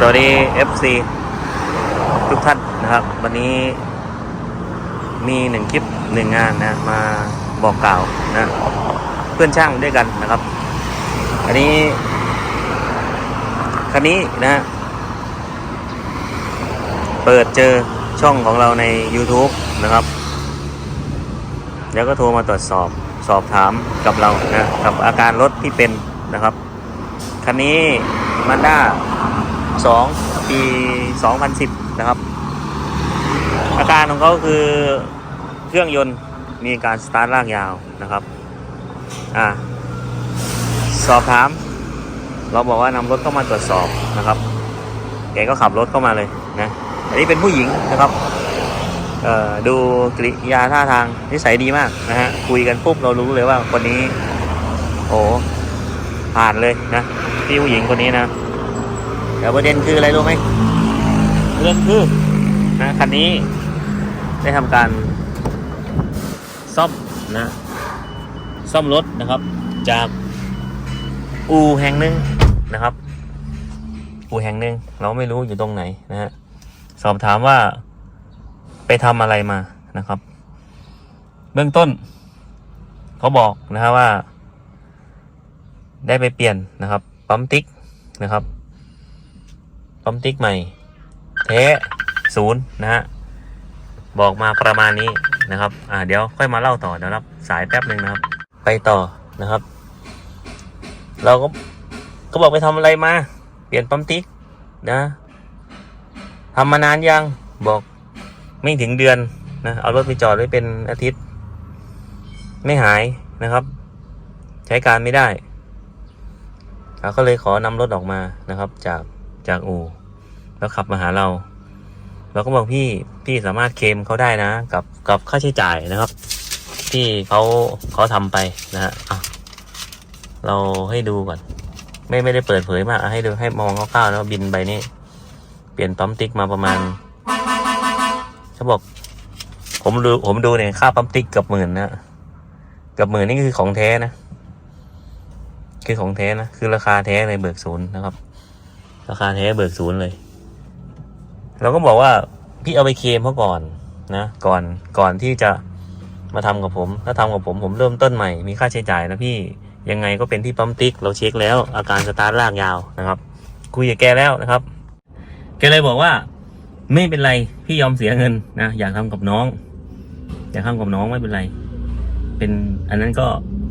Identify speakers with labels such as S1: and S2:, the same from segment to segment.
S1: สวัสดี FC ทุกท่านนะครับ วันนี้มีหนึ่งคลิปหนึ่งงานนะมาบอกกล่าวนะเพื่อนช่างด้วยกันนะครับ อันนี้คันนี้นะ เปิดเจอช่องของเราใน YouTube นะครับ แล้วก็โทรมาตรวจสอบสอบถามกับเรานะกับอาการรถที่เป็นนะครับ คันนี้ Mazda สองปีสองพันสิบนะครับ อาการของเขาคือเครื่องยนต์มีการสตาร์ทลากยาวนะครับ อ่า สอบถาม เราบอกว่านำรถเข้ามาตรวจสอบนะครับ แกก็ขับรถเข้ามาเลยนะ อันนี้เป็นผู้หญิงนะครับ เอ่อ ดูกริยาท่าทางนิสัยดีมากนะฮะ คุยกันปุ๊บเรารู้เลยว่าคนนี้ โอ้ผ่านเลยนะ พี่ผู้หญิงคนนี้นะ แต่ประเด็นคืออะไรรู้ไหมประเด็นคือนะคันนี้ได้ทำการซ่อมนะ ซ่อมรถนะครับ จากอู่แห่งหนึ่งนะครับ อู่แห่งหนึ่งเราไม่รู้อยู่ตรงไหนนะฮะสอบถามว่าไปทำอะไรมานะครับ เบื้องต้น เขาบอกนะครับว่า ได้ไปเปลี่ยนนะครับปั๊มติ๊กนะครับ ปั๊มติ๊กใหม่เทศูนย์นะฮะบอกมาประมาณนี้นะครับ อ่าเดี๋ยวค่อยมาเล่าต่อเดี๋ยวรับสายแป๊บหนึ่งนะครับ ไปต่อนะครับ เราก็ก็บอกไปทำอะไรมา เปลี่ยนปั๊มติ๊กนะทำมานานยังบอกไม่ถึงเดือนนะเอารถไปจอดไว้เป็นอาทิตย์ ไม่หายนะครับ ใช้การไม่ได้เราก็เลยขอนำรถออกมานะครับ จาก จากอู่แล้วขับมาหาเรา เราก็บอกพี่พี่สามารถเคมเขาได้นะ กับกับค่าใช้จ่ายนะครับ ที่เขาเขาทำไปนะฮะเราให้ดูก่อน ไม่ไม่ได้เปิดเผยมากให้ดูให้มองคร่าวๆแล้วบินใบนี้เปลี่ยนปั๊มติ๊กมาประมาณเขาบอก ผมดูผมดูเนี่ยค่าปั๊มติ๊กเกือบหมื่นนะเกือบหมื่นนี่คือของแท้นะคือของแท้นะคือราคาแท้เลยเบิกศูนย์นะครับ ราคาแท้เบิกศูนย์เลย เราก็บอกว่าพี่เอาไปเคลมเขาก่อนนะ ก่อนก่อนที่จะมาทำกับผม ถ้าทำกับผมผมเริ่มต้นใหม่ มีค่าใช้จ่ายนะพี่ยังไงก็เป็นที่ปั๊มติ๊ก เราเช็คแล้ว อาการสตาร์ทลากยาวนะครับคุยกับแกแล้วนะครับ แกเลยบอกว่า ไม่เป็นไรพี่ยอมเสียเงินนะอยากทำกับน้อง อยากทำกับน้องไม่เป็นไร เป็นอันนั้นก็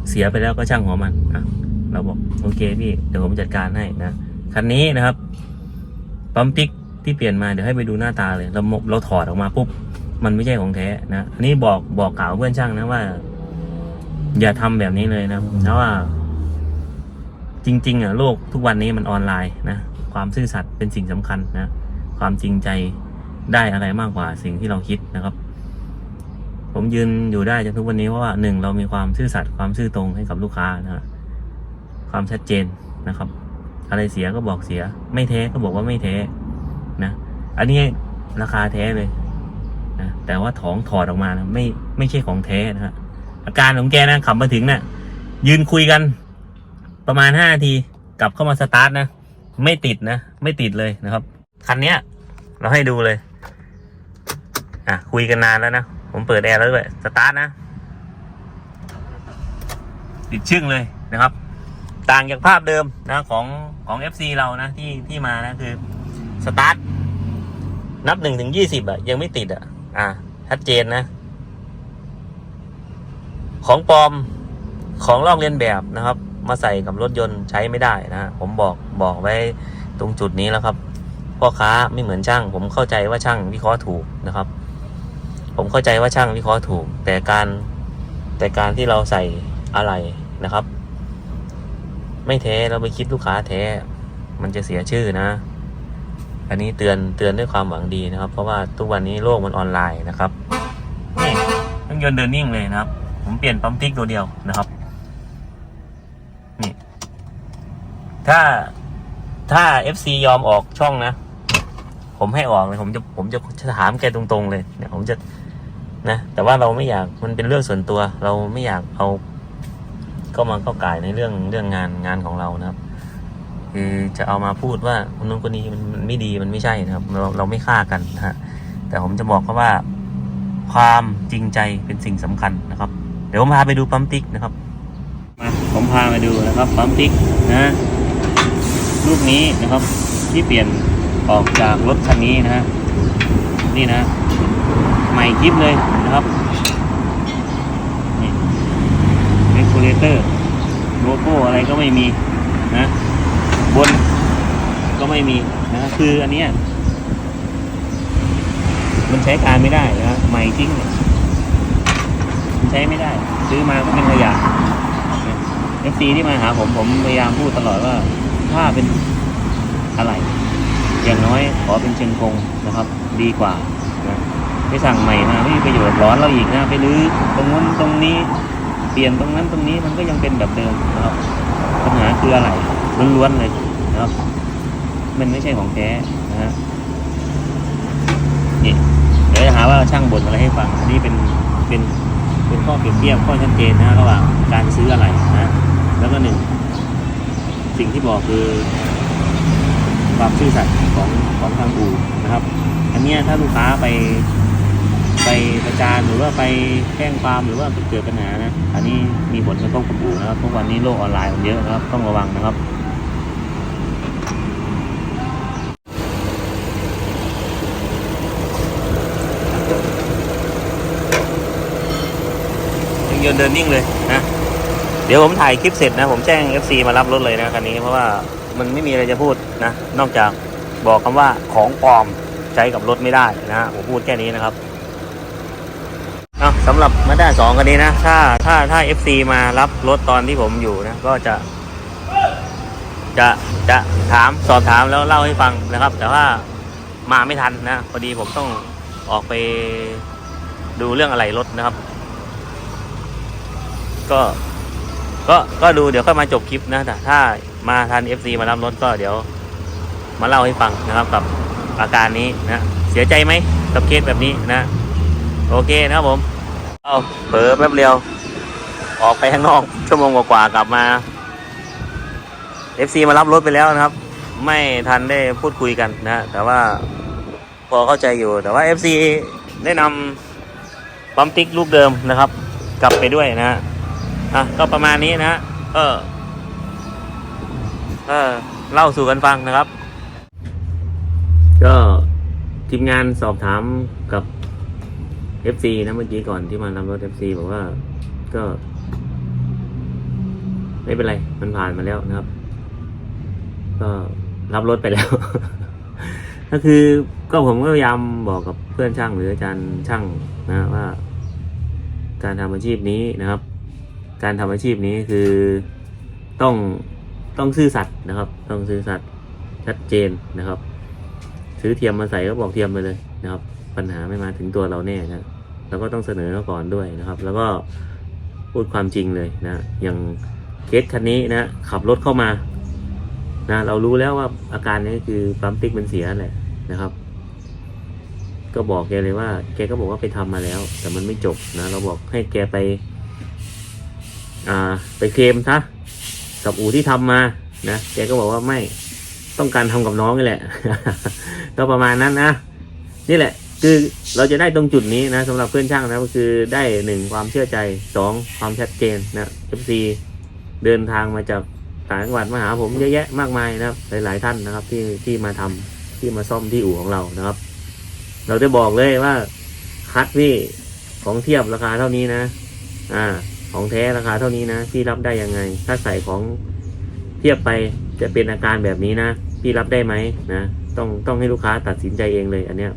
S1: เสียไปแล้วก็ช่างหัวมันอะเราบอกโอเคพี่เดี๋ยวผมจัดการให้นะคันนี้นะครับ ปั๊มติ๊กที่เปลี่ยนมาเดี๋ยวให้ไปดูหน้าตาเลย เราเราถอดออกมาปุ๊บมันไม่ใช่ของแท้นะอันนี้บอกบอกกล่าวเพื่อนช่างนะว่า อย่าทำแบบนี้เลยนะเพราะว่า จริง ๆอะโลกทุกวันนี้มันออนไลน์นะความซื่อสัตย์เป็นสิ่งสำคัญนะความจริงใจได้อะไรมากกว่าสิ่งที่เราคิดนะครับ ผมยืนอยู่ได้จนทุกวันนี้เพราะว่าหนึ่งเรามีความซื่อสัตย์ความซื่อตรงให้กับลูกค้านะความชัดเจนนะครับ อะไรเสียก็บอกเสีย ไม่แท้ก็บอกว่าไม่แท้นะอันนี้ราคาแท้เลยนะแต่ว่าถองถอดออกมานะไม่ไม่ใช่ของแท้นะฮะอาการของแกนะขับมาถึงนะ่ะ ยืนคุยกัน ประมาณห้านาทีกลับเข้ามาสตาร์ทนะไม่ติดนะไม่ติดเลยนะครับคันเนี้ย เราให้ดูเลย อะคุยกันนานแล้วนะผมเปิดแอร์แล้วด้วยสตาร์ทนะติดชึ่งเลยนะครับ ต่างจากภาพเดิมนะของ ของ FC เรานะที่ที่มานะคือสตาร์ทนับหนึ่งถึงยี่สิบอะยังไม่ติดอะอ่าชัดเจนนะ ของปลอมของลอกเลียนแบบนะครับ มาใส่กับรถยนต์ใช้ไม่ได้นะผมบอกบอกไว้ตรงจุดนี้แล้วครับพ่อค้าไม่เหมือนช่าง ผมเข้าใจว่าช่างวิเคราะห์ถูกนะครับ ผมเข้าใจว่าช่างวิเคราะห์ถูก แต่การแต่การที่เราใส่อะไรนะครับ ไม่แท้เราไปคิดลูกค้าแท้ มันจะเสียชื่อนะ อันนี้เตือนเตือนด้วยความหวังดีนะครับ เพราะว่าทุกวันนี้โลกมันออนไลน์นะครับนี่เครื่องยนต์เดินนิ่งเลยนะครับ ผมเปลี่ยนปั๊มติ๊กตัวเดียวนะครับนี่ถ้าถ้า FC ยอมออกช่องนะ ผมให้ออกเลยผมจะผมจะจะถามแกตรงๆเลยเนี่ยผมจะนะ แต่ว่าเราไม่อยากมันเป็นเรื่องส่วนตัว เราไม่อยากเอา ก็มาเข้าก่ายในเรื่องเรื่องงานงานของเรานะครับ คือจะเอามาพูดว่าคนนู้นคนนี้มันมันไม่ดีมันไม่ใช่นะครับ เราเราไม่ฆ่ากันนะฮะแต่ผมจะบอกเขาว่า ความจริงใจเป็นสิ่งสำคัญนะครับ เดี๋ยวผมพาไปดูปั๊มติ๊กนะครับมาผมพามาดูนะครับปั๊มติ๊กนะรูปนี้นะครับที่เปลี่ยนออกจากรถคันนี้นะฮะนี่นะ ใหม่คลิปเลยนะครับนี่ เอ็กโคเลเตอร์โลโก้อะไรก็ไม่มีนะบนก็ไม่มีนะคืออันเนี้ยมันใช้การไม่ได้นะใหม่จริงมันใช้ไม่ได้ ซื้อมาก็เป็นขยะเอฟซีที่มาหาผมผมพยายามพูดตลอดว่า ถ้าเป็นอะไร อย่างน้อยขอเป็นเชิงกงนะครับ ดีกว่านะไปสั่งใหม่มาไม่มีประโยชน์ร้อนเราอีกนะ ไปรื้อตรงนู้นตรงนี้ ปลี่ยนตรงนั้นตรงนี้มันก็ยังเป็นแบบเดิมนะครับปัญหาคืออะไรล้วนๆเลยนะครับ มันไม่ใช่ของแท้นะฮะนี่เดี๋ยวจะหาว่าช่างบ่นอะไรให้ฟังอันนี้เป็นเป็นเป็นข้อเปรียบเทียบข้อชัดเจนนะระหว่างการซื้ออะไรนะแล้วก็หนึ่งสิ่งที่บอกคือความซื่อสัตย์ของของทางอู่นะครับ อันเนี้ยถ้าลูกค้าไป ไปประจานหรือว่าไปแจ้งความหรือว่าเกิดปัญหานะอันนี้มีผลกระทบกับอู่นะครับทุกวันนี้โลกออนไลน์มันเยอะนะครับ ต้องระวังนะครับยังยืนเดินนิ่งเลยนะเดี๋ยวผมถ่ายคลิปเสร็จนะ ผมแจ้ง FC มารับรถเลยนะคันนี้เพราะว่ามันไม่มีอะไรจะพูดนะ นอกจากบอกคำว่าของปลอมใช้กับรถไม่ได้นะฮะผมพูดแค่นี้นะครับ สำหรับมาด้าสองคันนี้นะ ถ้าถ้าถ้า FC มารับรถตอนที่ผมอยู่นะ ก็จะ จะจะถามสอบถามแล้วเล่าให้ฟังนะครับ แต่ว่ามาไม่ทันนะ พอดีผมต้องออกไปดูเรื่องอะไรรถนะครับ ก็ก็ก็ดูเดี๋ยวค่อยมาจบคลิปนะแต่ถ้ามาทัน FC มารับรถก็เดี๋ยว มาเล่าให้ฟังนะครับ กับอาการนี้นะ เสียใจไหมกับเคสแบบนี้นะ โอเคนะครับผม เอาเผลอแป๊บเดียว ออกไปข้างนอก ชั่วโมงกว่าๆกลับมา FC มารับรถไปแล้วนะครับ ไม่ทันได้พูดคุยกันนะ แต่ว่าพอเข้าใจอยู่ แต่ว่า FC ได้นำปั๊มติ๊กลูกเดิมนะครับ กลับไปด้วยนะฮะอะก็ประมาณนี้นะฮะเออเออเล่าสู่กันฟังนะครับ ก็ทีมงานสอบถามกับ FC นะเมื่อกี้ก่อนที่มานำรถ FC บอกว่าก็ ไม่เป็นไร มันผ่านมาแล้วนะครับ ก็รับรถไปแล้ว ก็คือก็ผมก็พยายามบอกกับเพื่อนช่างหรืออาจารย์ช่างนะว่า การทำอาชีพนี้นะครับ การทำอาชีพนี้คือต้องต้องซื่อสัตย์นะครับ ต้องซื่อสัตย์ชัดเจนนะครับ ซื้อเทียมมาใส่ก็บอกเทียมไปเลยนะครับ ปัญหาไม่มาถึงตัวเราแน่นะแล้วก็ต้องเสนอเขาก่อนด้วยนะครับ แล้วก็พูดความจริงเลยนะ อย่างเคสคันนี้นะขับรถเข้ามานะเรารู้แล้วว่าอาการนี้คือปั๊มติ๊กมันเสียแหละนะครับ ก็บอกแกเลยว่า แกก็บอกว่าไปทำมาแล้ว แต่มันไม่จบนะ เราบอกให้แกไป อ่า ไปเคลมซะกับอู่ที่ทำมานะแกก็บอกว่าไม่ต้องการทำกับน้องนี่แหละ ก็ประมาณนั้นนะนี่แหละ คือเราจะได้ตรงจุดนี้นะสำหรับเพื่อนช่างนะก็คือได้หนึ่งความเชื่อใจสองความชัดเจนนะ FC เดินทางมาจากต่างจังหวัดมาหาผมเยอะแยะมากมายนะครับ หลาย ๆ ท่านนะครับ ที่ที่มาทำที่มาซ่อมที่อู่ของเรานะครับ เราจะบอกเลยว่าคัดพี่ของเทียบราคาเท่านี้นะ อ่า ของแท้ราคาเท่านี้นะพี่รับได้ยังไง ถ้าใส่ของเทียบไปจะเป็นอาการแบบนี้นะพี่รับได้ไหมนะต้องต้องให้ลูกค้าตัดสินใจเองเลยอันเนี้ย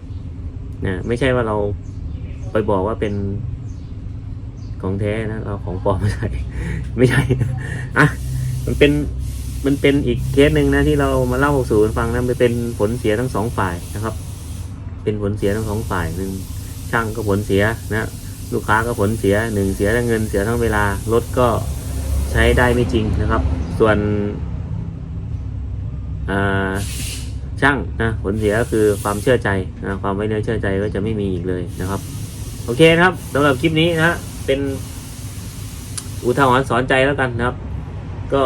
S1: นะไม่ใช่ว่าเราไปบอกว่าเป็นของแท้นะเราของปลอมไม่ใช่ไม่ใช่อะมันเป็นมันเป็นอีกเคสหนึ่งนะที่เรามาเล่าสู่กันฟังนะมันเป็นผลเสียทั้งสองฝ่ายนะครับ เป็นผลเสียทั้งสองฝ่ายหนึ่งช่างก็ผลเสียนะลูกค้าก็ผลเสียหนึ่งเสียทั้งเงินเสียทั้งเวลารถก็ใช้ได้ไม่จริงนะครับ ส่วนอ่า ช่างนะผลเสียก็คือความเชื่อใจนะความไว้เนื้อเชื่อใจก็จะไม่มีอีกเลยนะครับ โอเคนะครับสำหรับคลิปนี้นะเป็นอุทาหรณ์สอนใจแล้วกันนะครับ ก็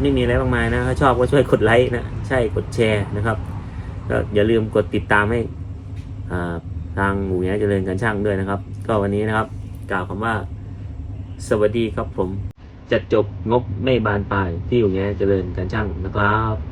S1: ไม่มีอะไรมากมายนะถ้าชอบก็ช่วยกดไลค์นะใช่กดแชร์นะครับก็อย่าลืมกดติดตามให้ทางหมูแย้เจริญการช่างด้วยนะครับ ก็วันนี้นะครับกล่าวคำว่า สวัสดีครับผมจัดจบงบไม่บานปลายที่หมูแย้เจริญการช่างนะครับ